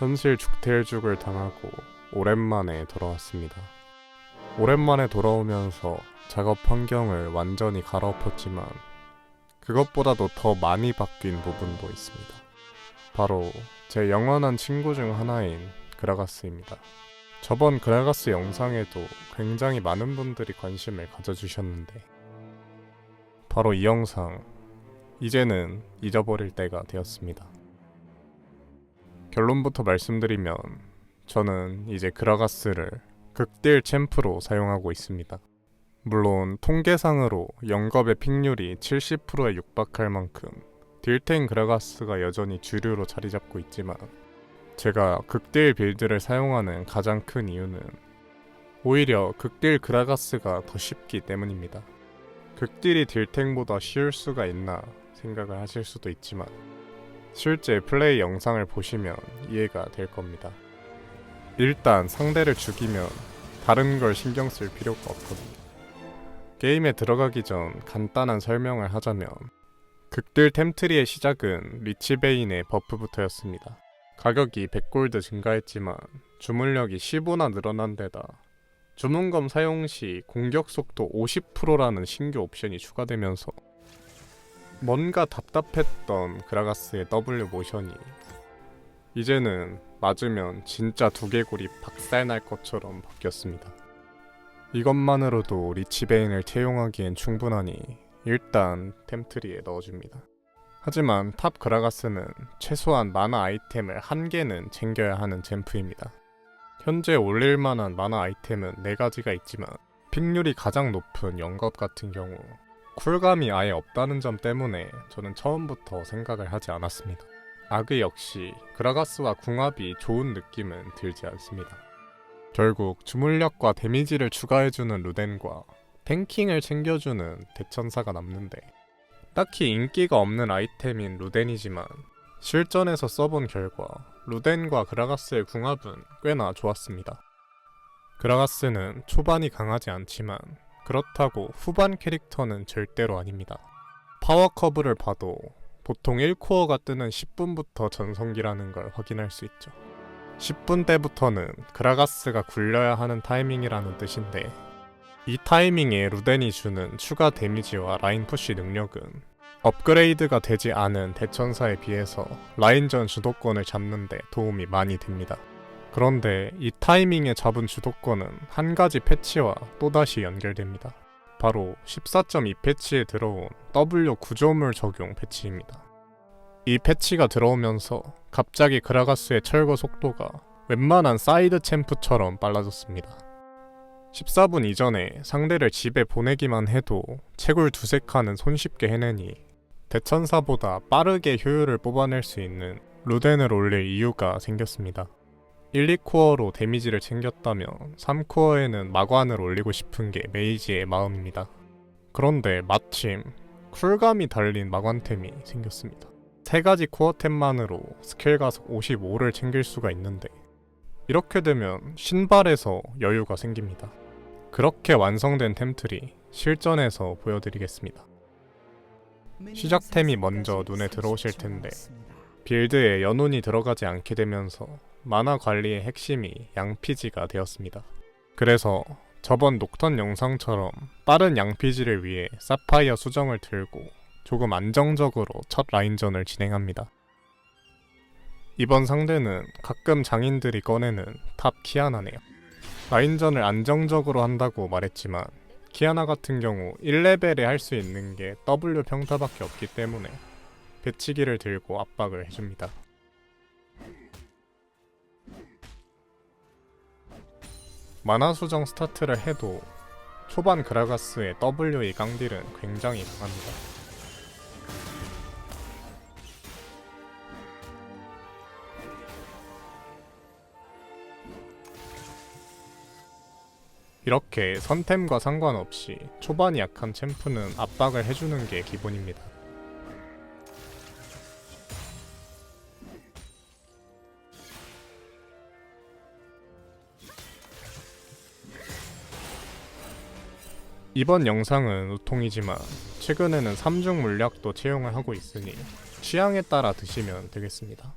현실 죽태일죽을 당하고 오랜만에 돌아왔습니다. 오랜만에 돌아오면서 작업 환경을 완전히 갈아엎었지만 그것보다도 더 많이 바뀐 부분도 있습니다. 바로 제 영원한 친구 중 하나인 그라가스입니다. 저번 그라가스 영상에도 굉장히 많은 분들이 관심을 가져주셨는데 바로 이 영상 이제는 잊어버릴 때가 되었습니다. 결론부터 말씀드리면 저는 이제 그라가스를 극딜 챔프로 사용하고 있습니다. 물론 통계상으로 영겁의 픽률이 70%에 육박할 만큼 딜탱 그라가스가 여전히 주류로 자리 잡고 있지만 제가 극딜 빌드를 사용하는 가장 큰 이유는 오히려 극딜 그라가스가 더 쉽기 때문입니다. 극딜이 딜탱보다 쉬울 수가 있나 생각을 하실 수도 있지만 실제 플레이 영상을 보시면 이해가 될 겁니다. 일단 상대를 죽이면 다른 걸 신경 쓸 필요가 없거든요. 게임에 들어가기 전 간단한 설명을 하자면 극딜 템트리의 시작은 리치베인의 버프부터였습니다. 가격이 100골드 증가했지만 주문력이 15나 늘어난 데다 주문검 사용 시 공격 속도 50%라는 신규 옵션이 추가되면서 뭔가 답답했던 그라가스의 W 모션이 이제는 맞으면 진짜 두개골이 박살날 것처럼 바뀌었습니다. 이것만으로도 리치베인을 채용하기엔 충분하니 일단 템트리에 넣어줍니다. 하지만 탑 그라가스는 최소한 마나 아이템을 한 개는 챙겨야 하는 젠프입니다. 현재 올릴 만한 마나 아이템은 4가지가 있지만 픽률이 가장 높은 영겁 같은 경우 쿨감이 아예 없다는 점 때문에 저는 처음부터 생각을 하지 않았습니다. 아그 역시 그라가스와 궁합이 좋은 느낌은 들지 않습니다. 결국 주물력과 데미지를 추가해주는 루덴과 탱킹을 챙겨주는 대천사가 남는데 딱히 인기가 없는 아이템인 루덴이지만 실전에서 써본 결과 루덴과 그라가스의 궁합은 꽤나 좋았습니다. 그라가스는 초반이 강하지 않지만 그렇다고 후반 캐릭터는 절대로 아닙니다. 파워커브를 봐도 보통 1코어가 뜨는 10분부터 전성기라는 걸 확인할 수 있죠. 10분 때부터는 그라가스가 굴려야 하는 타이밍이라는 뜻인데 이 타이밍에 루덴이 주는 추가 데미지와 라인 푸시 능력은 업그레이드가 되지 않은 대천사에 비해서 라인전 주도권을 잡는데 도움이 많이 됩니다. 그런데 이 타이밍에 잡은 주도권은 한 가지 패치와 또다시 연결됩니다. 바로 14.2 패치에 들어온 W 구조물 적용 패치입니다. 이 패치가 들어오면서 갑자기 그라가스의 철거 속도가 웬만한 사이드 챔프처럼 빨라졌습니다. 14분 이전에 상대를 집에 보내기만 해도 채굴 두세 칸은 손쉽게 해내니 대천사보다 빠르게 효율을 뽑아낼 수 있는 루덴을 올릴 이유가 생겼습니다. 1, 2코어로 데미지를 챙겼다면 3코어에는 마관을 올리고 싶은 게 메이지의 마음입니다. 그런데 마침 쿨감이 달린 마관템이 생겼습니다. 세 가지 코어템만으로 스킬 가속 55를 챙길 수가 있는데 이렇게 되면 신발에서 여유가 생깁니다. 그렇게 완성된 템틀이 실전에서 보여드리겠습니다. 시작템이 먼저 눈에 들어오실 텐데 빌드에 연운이 들어가지 않게 되면서 만화 관리의 핵심이 양피지가 되었습니다. 그래서 저번 녹턴 영상처럼 빠른 양피지를 위해 사파이어 수정을 들고 조금 안정적으로 첫 라인전을 진행합니다. 이번 상대는 가끔 장인들이 꺼내는 탑 키아나네요. 라인전을 안정적으로 한다고 말했지만 키아나 같은 경우 1레벨에 할 수 있는 게 W 평타밖에 없기 때문에 배치기를 들고 압박을 해줍니다. 만화 수정 스타트를 해도 초반 그라가스의 W2 깡딜은 굉장히 강합니다. 이렇게 선템과 상관없이 초반이 약한 챔프는 압박을 해주는 게 기본입니다. 이번 영상은 우통이지만 최근에는 3중 물약도 채용을 하고 있으니 취향에 따라 드시면 되겠습니다.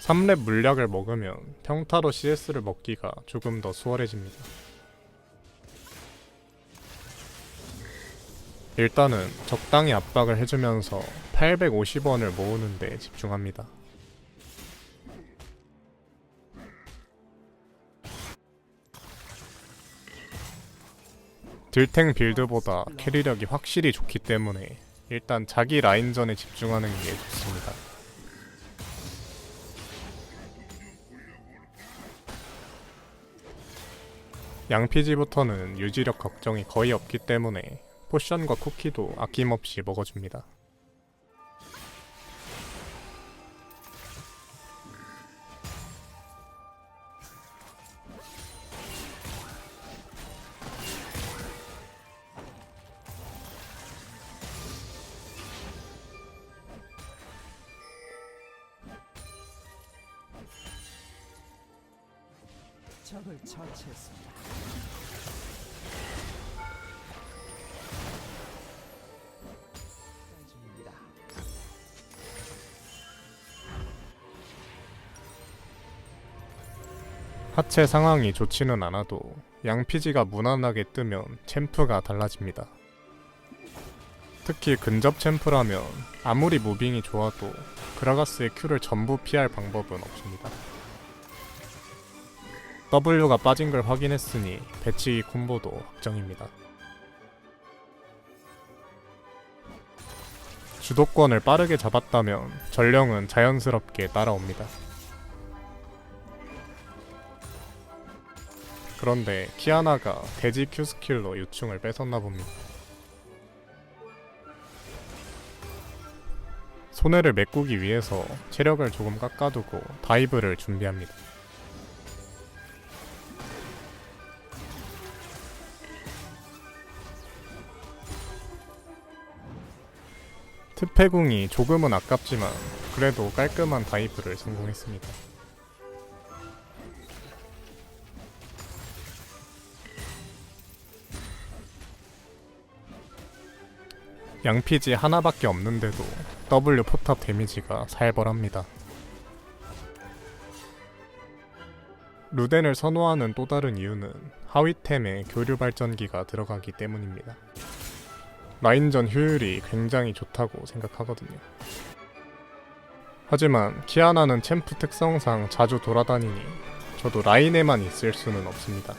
삼렙 물약을 먹으면 평타로 CS를 먹기가 조금 더 수월해집니다. 일단은 적당히 압박을 해주면서 850원을 모으는데 집중합니다. 딜탱 빌드보다 캐리력이 확실히 좋기 때문에 일단 자기 라인전에 집중하는 게 좋습니다. 양피지부터는 유지력 걱정이 거의 없기 때문에 포션과 쿠키도 아낌없이 먹어줍니다. 적을 처치했습니다. 하체 상황이 좋지는 않아도 양피지가 무난하게 뜨면 챔프가 달라집니다. 특히 근접 챔프라면 아무리 무빙이 좋아도 그라가스의 큐를 전부 피할 방법은 없습니다. W가 빠진 걸 확인했으니 배치기 콤보도 확정입니다. 주도권을 빠르게 잡았다면 전령은 자연스럽게 따라옵니다. 그런데 키아나가 돼지 큐 스킬로 유충을 뺏었나 봅니다. 손해를 메꾸기 위해서 체력을 조금 깎아두고 다이브를 준비합니다. 특패궁이 조금은 아깝지만 그래도 깔끔한 다이브를 성공했습니다. 양피지 하나밖에 없는데도 W 포탑 데미지가 살벌합니다. 루덴을 선호하는 또 다른 이유는 하위템에 교류 발전기가 들어가기 때문입니다. 라인전 효율이 굉장히 좋다고 생각하거든요. 하지만 키아나는 챔프 특성상 자주 돌아다니니 저도 라인에만 있을 수는 없습니다.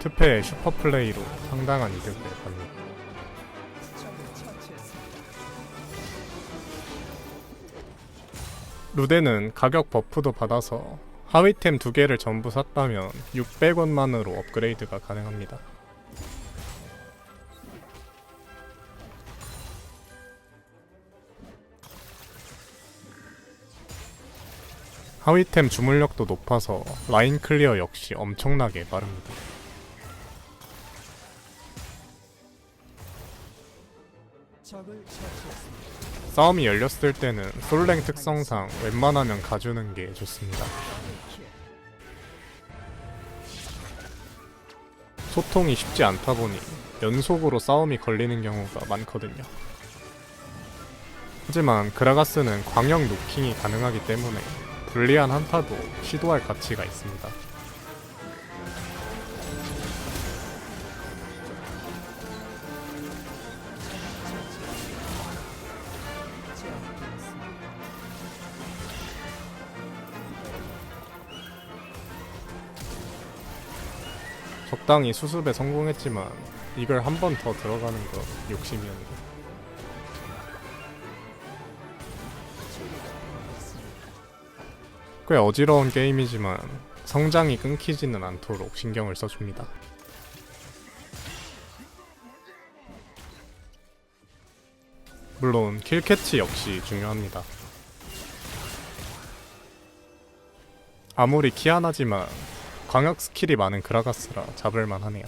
특패의 슈퍼플레이로 상당한 이득을 받는. 루데는 가격 버프도 받아서 하위템 두 개를 전부 샀다면 600원만으로 업그레이드가 가능합니다. 하위템 주물력도 높아서 라인 클리어 역시 엄청나게 빠릅니다. 싸움이 열렸을 때는 솔랭 특성상 웬만하면 가주는 게 좋습니다. 소통이 쉽지 않다 보니 연속으로 싸움이 걸리는 경우가 많거든요. 하지만 그라가스는 광역 노킹이 가능하기 때문에 불리한 한타도 시도할 가치가 있습니다. 적당히 수습에 성공했지만 이걸 한 번 더 들어가는 건 욕심이었는데 꽤 어지러운 게임이지만 성장이 끊기지는 않도록 신경을 써줍니다. 물론 킬캐치 역시 중요합니다. 아무리 키아나지만 광역 스킬이 많은 그라가스라 잡을만 하네요.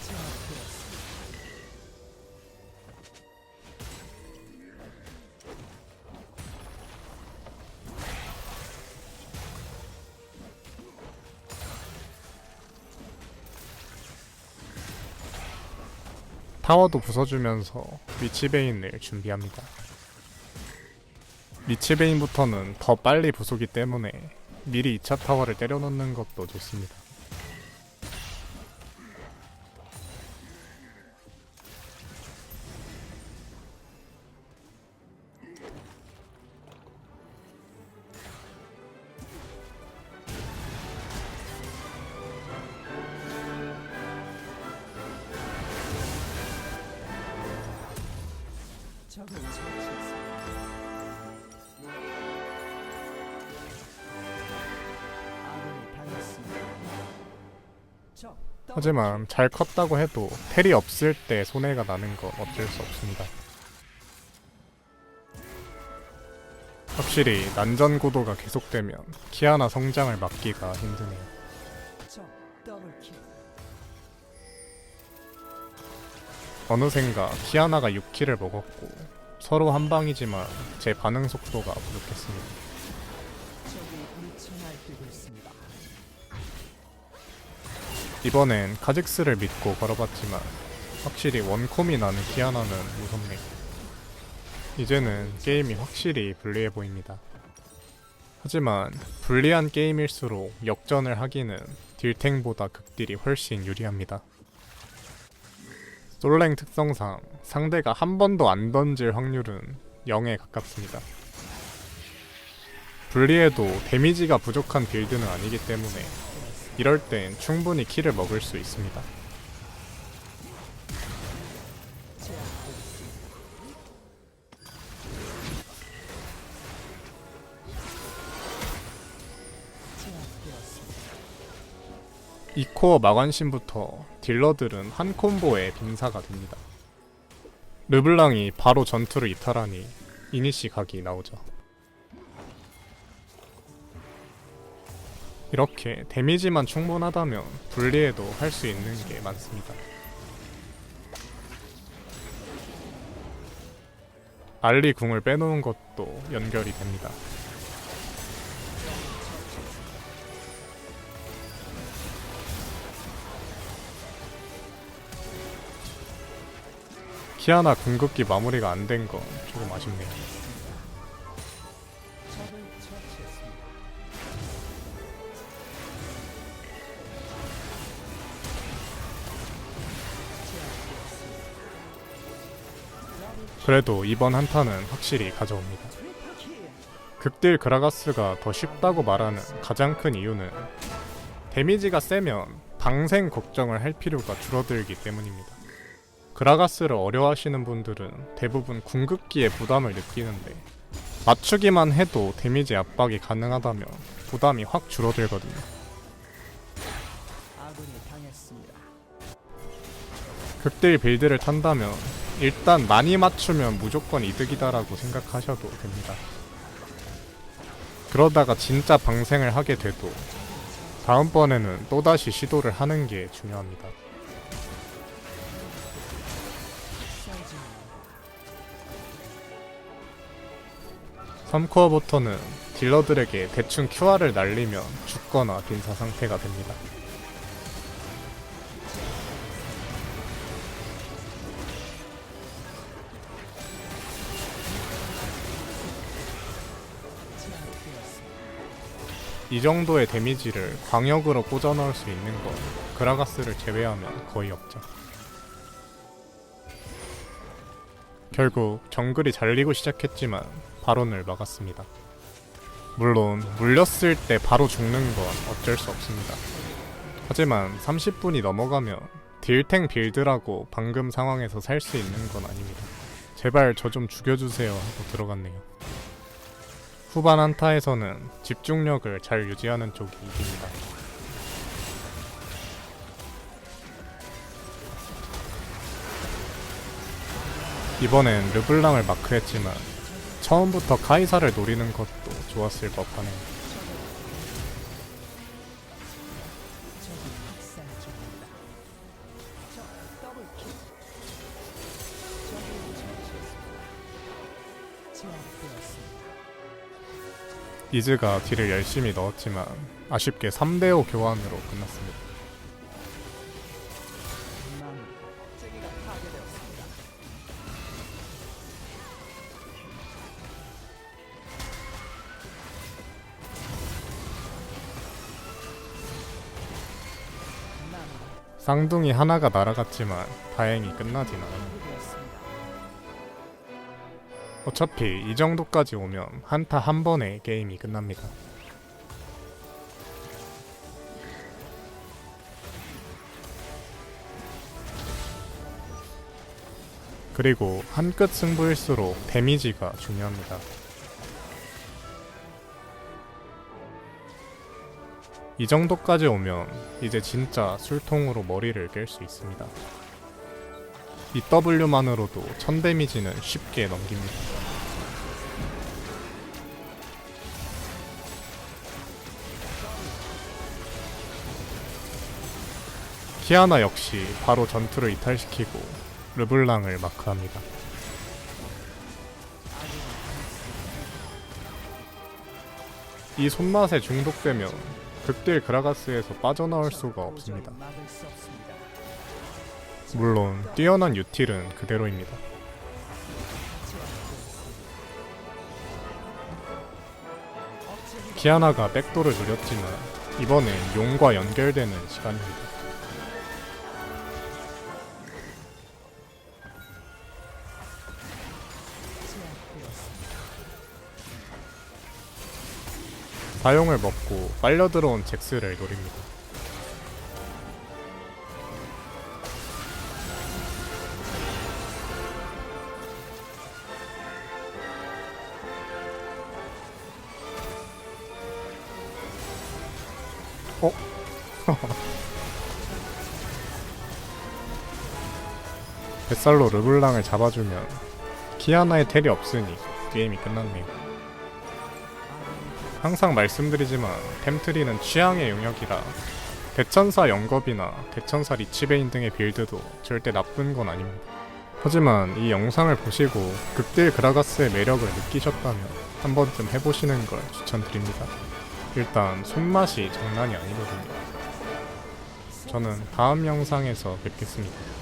타워도 부숴주면서 리치베인을 준비합니다. 리치베인부터는 더 빨리 부수기 때문에 미리 2차 타워를 때려놓는 것도 좋습니다. 적을 처치했습니다. 하지만 잘 컸다고 해도 텔이 없을 때 손해가 나는 건 어쩔 수 없습니다. 확실히 난전 구도가 계속되면 키아나 성장을 막기가 힘드네요. 어느샌가 키아나가 6킬을 먹었고 서로 한 방이지만 제 반응 속도가 부족했습니다. 이번엔 카직스를 믿고 걸어봤지만 확실히 원콤이 나는 키아나는 무섭네요. 이제는 게임이 확실히 불리해 보입니다. 하지만 불리한 게임일수록 역전을 하기는 딜탱보다 극딜이 훨씬 유리합니다. 솔랭 특성상 상대가 한 번도 안 던질 확률은 0에 가깝습니다. 불리해도 데미지가 부족한 빌드는 아니기 때문에 이럴 땐 충분히 킬을 먹을 수 있습니다. 2코어 마관신부터 딜러들은 한 콤보에 빙사가 됩니다. 르블랑이 바로 전투를 이탈하니 이니시 각이 나오죠. 이렇게 데미지만 충분하다면 분리해도 할 수 있는 게 많습니다. 알리 궁을 빼놓은 것도 연결이 됩니다. 키아나 궁극기 마무리가 안된건 조금 아쉽네요. 그래도 이번 한타는 확실히 가져옵니다. 극딜 그라가스가 더 쉽다고 말하는 가장 큰 이유는 데미지가 세면 방생 걱정을 할 필요가 줄어들기 때문입니다. 그라가스를 어려워하시는 분들은 대부분 궁극기에 부담을 느끼는데 맞추기만 해도 데미지 압박이 가능하다면 부담이 확 줄어들거든요. 극딜 빌드를 탄다면 일단 많이 맞추면 무조건 이득이다라고 생각하셔도 됩니다. 그러다가 진짜 방생을 하게 돼도 다음번에는 또다시 시도를 하는 게 중요합니다. 3코어부터는 딜러들에게 대충 QR을 날리면 죽거나 빈사 상태가 됩니다. 이 정도의 데미지를 광역으로 꽂아 넣을 수 있는 건 그라가스를 제외하면 거의 없죠. 결국 정글이 잘리고 시작했지만 바론을 막았습니다. 물론 물렸을 때 바로 죽는 건 어쩔 수 없습니다. 하지만 30분이 넘어가면 딜탱 빌드라고 방금 상황에서 살 수 있는 건 아닙니다. 제발 저 좀 죽여주세요 하고 들어갔네요. 후반 한타에서는 집중력을 잘 유지하는 쪽이 이깁니다. 이번엔 르블랑을 마크했지만 처음부터 카이사를 노리는 것도 좋았을. 제압되었습니다. 이즈가 딜을 열심히 넣었지만 아쉽게 3대5 교환으로 끝났습니다. 쌍둥이 하나가 날아갔지만 다행히 끝나진. 준비되었습니다. 어차피 이 정도까지 오면 한타 한 번에 게임이 끝납니다. 그리고 한 끗 승부일수록 데미지가 중요합니다. 이 정도까지 오면 이제 진짜 술통으로 머리를 깰 수 있습니다. 이 W만으로도 1000 데미지는 쉽게 넘깁니다. 키아나 역시 바로 전투를 이탈시키고 르블랑을 마크합니다. 이 손맛에 중독되면 극딜 그라가스에서 빠져나올 수가 없습니다. 물론 뛰어난 유틸은 그대로입니다. 키아나가 백도를 누렸지만 이번엔 용과 연결되는 시간입니다. 사용을 먹고 빨려 들어온 잭스를 노립니다. 어? 뱃살로 르블랑을 잡아주면 키아나의 텔이 없으니 게임이 끝났네요. 항상 말씀드리지만 템트리는 취향의 영역이라 대천사 영겁이나 대천사 리치베인 등의 빌드도 절대 나쁜 건 아닙니다. 하지만 이 영상을 보시고 극딜 그라가스의 매력을 느끼셨다면 한 번쯤 해보시는 걸 추천드립니다. 일단 손맛이 장난이 아니거든요. 저는 다음 영상에서 뵙겠습니다.